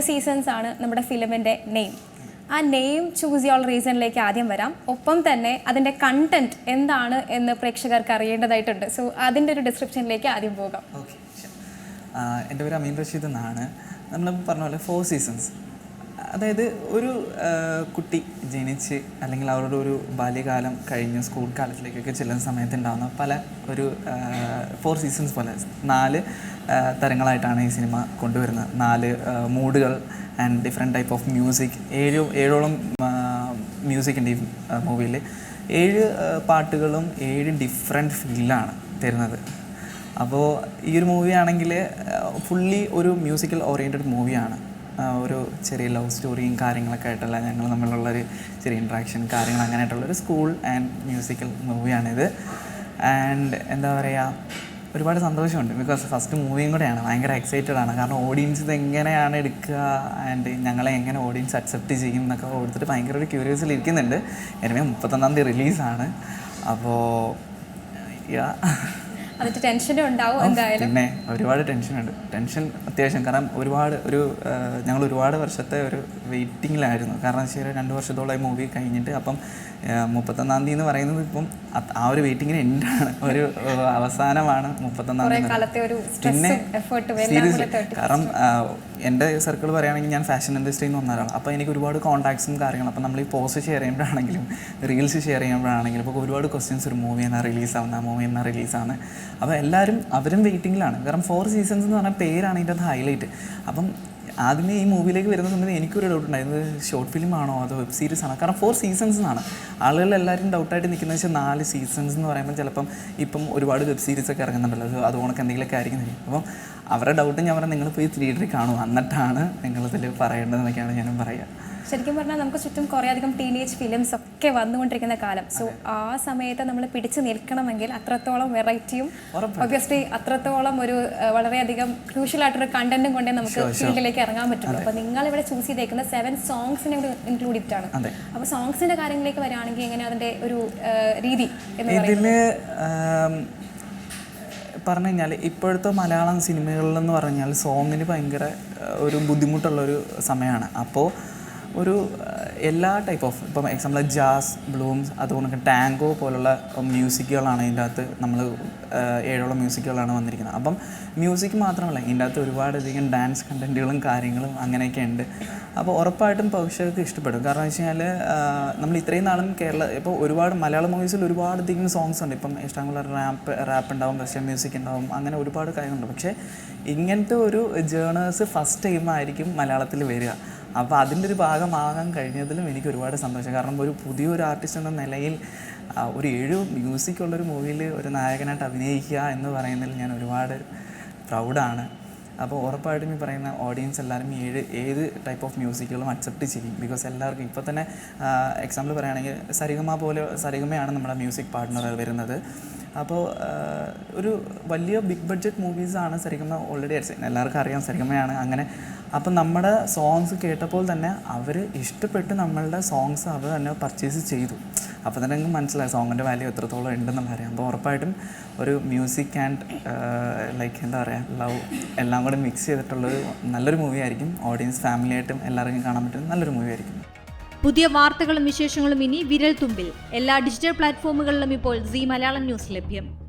Seasons ആണ് നമ്മുടെ ഫിലിമിന്റെ നെയിം ആ നെയിം ചൂസ് യോൾ റീസണിലേക്ക് ആദ്യം വരാം. ഒപ്പം തന്നെ അതിന്റെ കണ്ടന്റ് എന്താണ് എന്ന് പ്രേക്ഷകർക്ക് അറിയേണ്ടതായിട്ടുണ്ട്. സോ അതിന്റെ ഒരു ഡിസ്ക്രിപ്ഷനിലേക്ക് ആദ്യം പോകാം. എന്റെ പേര് അമീൻ റഷീദ് എന്നാണ്. നമ്മൾ പറഞ്ഞ പോലെ ഫോർ സീസൺസ് അതായത് ഒരു കുട്ടി ജനിച്ച് അല്ലെങ്കിൽ അവരുടെ ഒരു ബാല്യകാലം കഴിഞ്ഞ് സ്കൂൾ കാലത്തിലേക്കൊക്കെ ചെല്ലുന്ന സമയത്ത് ഉണ്ടാകുന്ന പല ഒരു ഫോർ സീസൺസ് പോലെ. നാല് തരങ്ങളായിട്ടാണ് ഈ സിനിമ കൊണ്ടുവരുന്നത്. നാല് മൂഡുകൾ and different type of music ഏഴ് ഏഴോളം മ്യൂസിക് ഉണ്ട് ഈ മൂവിയിൽ ഏഴ് പാട്ടുകളും ഏഴ് ഡിഫറെന്റ് ഫീലാണ് തരുന്നത്. അപ്പോൾ ഈ ഒരു മൂവി ആണെങ്കിൽ ഫുള്ളി ഒരു മ്യൂസിക്കൽ ഓറിയന്റഡ് മൂവിയാണ് ഒരു ചെറിയ ലവ് സ്റ്റോറിയും കാര്യങ്ങളൊക്കെ ആയിട്ടുള്ള ഞങ്ങൾ തമ്മിലുള്ളൊരു ചെറിയ ഇൻട്രാക്ഷൻ കാര്യങ്ങൾ അങ്ങനെയായിട്ടുള്ളൊരു സ്കൂൾ ആൻഡ് മ്യൂസിക്കൽ മൂവിയാണിത് ആൻഡ് എന്താ പറയുക ഒരുപാട് സന്തോഷമുണ്ട്. ബിക്കോസ് ഫസ്റ്റ് മൂവിയും കൂടെയാണ്. ഭയങ്കര എക്സൈറ്റഡ് ആണ്. കാരണം ഓഡിയൻസ് ഇത് എങ്ങനെയാണ് എടുക്കുക ആൻഡ് ഞങ്ങളെ എങ്ങനെ ഓഡിയൻസ് അക്സെപ്റ്റ് ചെയ്യും എന്നൊക്കെ ഓർത്തിട്ട് ഭയങ്കര ഒരു ക്യൂരിയസിൽ ഇരിക്കുന്നുണ്ട്. എനിവേ മുപ്പത്തൊന്നാം തീയതി റിലീസാണ് അപ്പോൾ യാ അതിട്ട് ടെൻഷനും ഉണ്ടാവും എന്തായാലും. പിന്നെ ഒരുപാട് ടെൻഷൻ ഉണ്ട് ടെൻഷൻ അത്യാവശ്യം. കാരണം ഒരുപാട് ഒരു ഞങ്ങൾ ഒരുപാട് വർഷത്തെ ഒരു വെയിറ്റിങ്ങിലായിരുന്നു. കാരണം വെച്ചാൽ രണ്ട് വർഷത്തോളം മൂവി കഴിഞ്ഞിട്ട് അപ്പം മുപ്പത്തൊന്നാം തീയതി എന്ന് പറയുന്നത് ഇപ്പം ആ ഒരു വെയിറ്റിങ്ങിന് എൻഡാണ് ഒരു അവസാനമാണ് മുപ്പത്തൊന്നാം തീയതി പിന്നെ കാരണം എന്റെ സർക്കിൾ പറയുകയാണെങ്കിൽ ഞാൻ ഫാഷൻ ഇൻഡസ്ട്രിയിൽ നിന്ന് വന്ന ഒരാളാണ്. അപ്പോൾ എനിക്ക് ഒരുപാട് കോൺടാക്ട്സും കാര്യങ്ങളും അപ്പോൾ നമ്മൾ ഈ പോസ്റ്റ് ഷെയർ ചെയ്യുമ്പോഴാണെങ്കിലും റീൽസ് ഷെയർ ചെയ്യുമ്പോഴാണെങ്കിലും ഇപ്പോൾ ഒരുപാട് ക്വസ്റ്റ്യൻസ് ഒരു മൂവി എന്നാ റിലീസാവുന്ന മൂവി എന്നാ റിലീസാവുന്നത് അപ്പോൾ എല്ലാവരും അവരും വെയിറ്റിങ്ങിലാണ്. കാരണം ഫോർ സീസൺസ് എന്ന് പറഞ്ഞ പേരാണ് ഇതിന്റെ അത് ഹൈലൈറ്റ് അപ്പം ആദ്യമേ ഈ മൂവിയിലേക്ക് വരുന്ന സമയത്ത് എനിക്കൊരു ഡൗട്ട് ഉണ്ടായിരുന്നു. ഷോർട്ട് ഫിലിം ആണോ അതോ വെബ് സീരീസ് ആണോ? കാരണം ഫോർ സീസൺസ് എന്നാണ്. ആളുകൾ എല്ലാവരും ഡൗട്ടായിട്ട് നിൽക്കുന്നത് വെച്ചാൽ നാല് സീസൺസ് എന്ന് പറയുമ്പോൾ ചിലപ്പം ഇപ്പം ഒരുപാട് വെബ് സീരീസ് ഒക്കെ ഇറങ്ങുന്നുണ്ടല്ലോ. അത് അതുകൊണ്ടൊക്കെ എന്തെങ്കിലുമൊക്കെ ആയിരിക്കും. അപ്പം അവരുടെ ഡൗട്ട് ഞാൻ പറഞ്ഞാൽ നിങ്ങൾ പോയി തിയേറ്ററിൽ കാണും എന്നിട്ടാണ് നിങ്ങളിതിൽ പറയേണ്ടതെന്നൊക്കെയാണ് ഞാനും പറയുക. ശരിക്കും പറഞ്ഞാൽ നമുക്ക് ചുറ്റും കുറേ അധികം ടീനേജ് ഫിലിംസ് ഒക്കെ വന്നുകൊണ്ടിരിക്കുന്ന കാലം. സോ ആ സമയത്ത് നമ്മൾ പിടിച്ചു നിൽക്കണമെങ്കിൽ അത്രത്തോളം വെറൈറ്റിയും ഒബ്വിയസ്ലി അത്രത്തോളം ഒരു വളരെയധികം ക്രൂഷ്യൽ ആയിട്ടൊരു കണ്ടന്റും കൊണ്ടേ നമുക്ക് ഫീൽഡിലേക്ക് ഇറങ്ങാൻ പറ്റുള്ളൂ. അപ്പോൾ നിങ്ങൾ ഇവിടെ ചൂസ് ചെയ്തേക്കുന്ന സെവൻ സോങ്സിനെ ഇവിടെ ഇൻക്ലൂഡ് ചെയ്തിട്ടാണ് അപ്പൊ അപ്പോൾ സോങ്സിന്റെ കാര്യങ്ങളിലേക്ക് വരികയാണെങ്കിൽ എങ്ങനെ അതിന്റെ ഒരു രീതി എന്ന് പറഞ്ഞു കഴിഞ്ഞാൽ ഇപ്പോഴത്തെ മലയാളം സിനിമകളിലെന്ന് പറഞ്ഞാൽ സോങ്ങിന് ഭയങ്കര ഒരു ബുദ്ധിമുട്ടുള്ളൊരു സമയമാണ് അപ്പോൾ ഒരു എല്ലാ ടൈപ്പ് ഓഫ് ഇപ്പം എക്സാമ്പിൾ ജാസ് ബ്ലൂംസ് അതുപോലെ ടാങ്കോ പോലുള്ള മ്യൂസിക്കുകളാണ് ഇതിന്റെ അകത്ത് നമ്മൾ ഏഴോളം മ്യൂസിക്കുകളാണ് വന്നിരിക്കുന്നത്. അപ്പം മ്യൂസിക് മാത്രമല്ല ഇതിന്റെ അകത്ത് ഒരുപാടധികം ഡാൻസ് കണ്ടന്റുകളും കാര്യങ്ങളും അങ്ങനെയൊക്കെ ഉണ്ട്. അപ്പോൾ ഉറപ്പായിട്ടും പ്രേക്ഷകർക്ക് ഇഷ്ടപ്പെടും. കാരണം വെച്ച് കഴിഞ്ഞാൽ നമ്മൾ ഇത്രയും നാളും കേരള ഇപ്പോൾ ഒരുപാട് മലയാള മൂവീസിൽ ഒരുപാട് അധികം സോങ്സ് ഉണ്ട്. ഇപ്പം ഇഷ്ടമുള്ള റാപ്പ് റാപ്പ് ഉണ്ടാവും വെസ്റ്റേൺ മ്യൂസിക് ഉണ്ടാവും അങ്ങനെ ഒരുപാട് കാര്യങ്ങളുണ്ട്. പക്ഷേ ഇങ്ങനത്തെ ഒരു ജേണേഴ്സ് ഫസ്റ്റ് ടൈം ആയിരിക്കും മലയാളത്തിൽ വരിക. അപ്പോൾ അതിന്റെ ഒരു ഭാഗമാകാൻ കഴിഞ്ഞതിലും എനിക്ക് ഒരുപാട് സന്തോഷം. കാരണം ഒരു പുതിയൊരു ആർട്ടിസ്റ്റ് എന്ന നിലയിൽ ഒരു ഏഴ് മ്യൂസിക് ഉള്ളൊരു മൂവിയിൽ ഒരു നായകനായിട്ട് അഭിനയിക്കുക എന്ന് പറയുന്നതിൽ ഞാൻ ഒരുപാട് പ്രൗഡാണ് അപ്പോൾ ഉറപ്പായിട്ടും ഈ പറയുന്ന ഓഡിയൻസ് എല്ലാവരും ഏഴ് ഏത് ടൈപ്പ് ഓഫ് മ്യൂസിക്കുകളും അക്സെപ്റ്റ് ചെയ്യും. ബിക്കോസ് എല്ലാവർക്കും ഇപ്പോൾ തന്നെ എക്സാമ്പിൾ പറയുകയാണെങ്കിൽ സരിഗമ പോലെ സരിഗമയാണ് നമ്മുടെ മ്യൂസിക് പാർട്ട്ണർ വരുന്നത്. അപ്പോൾ ഒരു വലിയ ബിഗ് ബഡ്ജറ്റ് മൂവീസാണ് സരിഗമ ഓൾറെഡി അടിച്ചത്. എല്ലാവർക്കും അറിയാം സരിഗമയാണ് അങ്ങനെ. അപ്പം നമ്മുടെ സോങ്സ് കേട്ടപ്പോൾ തന്നെ അവർ ഇഷ്ടപ്പെട്ട് നമ്മളുടെ സോങ്സ് അവർ തന്നെ പർച്ചേസ് ചെയ്തു. അപ്പോൾ തന്നെ നിങ്ങൾക്ക് മനസ്സിലായി സോങ്ങിന്റെ വാല്യൂ എത്രത്തോളം ഉണ്ടെന്നുള്ള അറിയാം. അപ്പോൾ ഉറപ്പായിട്ടും ഒരു മ്യൂസിക് ആൻഡ് ലൈക്ക് എന്താ പറയുക ലവ് എല്ലാം കൂടെ മിക്സ് ചെയ്തിട്ടുള്ളൊരു നല്ലൊരു മൂവി ആയിരിക്കും. ഓഡിയൻസ് ഫാമിലിയായിട്ടും എല്ലാവർക്കും കാണാൻ പറ്റുന്ന നല്ലൊരു മൂവി ആയിരിക്കും. പുതിയ വാർത്തകളും വിശേഷങ്ങളും ഇനി വിരൽ തുമ്പിൽ എല്ലാ ഡിജിറ്റൽ പ്ലാറ്റ്ഫോമുകളിലും ഇപ്പോൾ സി മലയാളം ന്യൂസ് ലഭ്യം.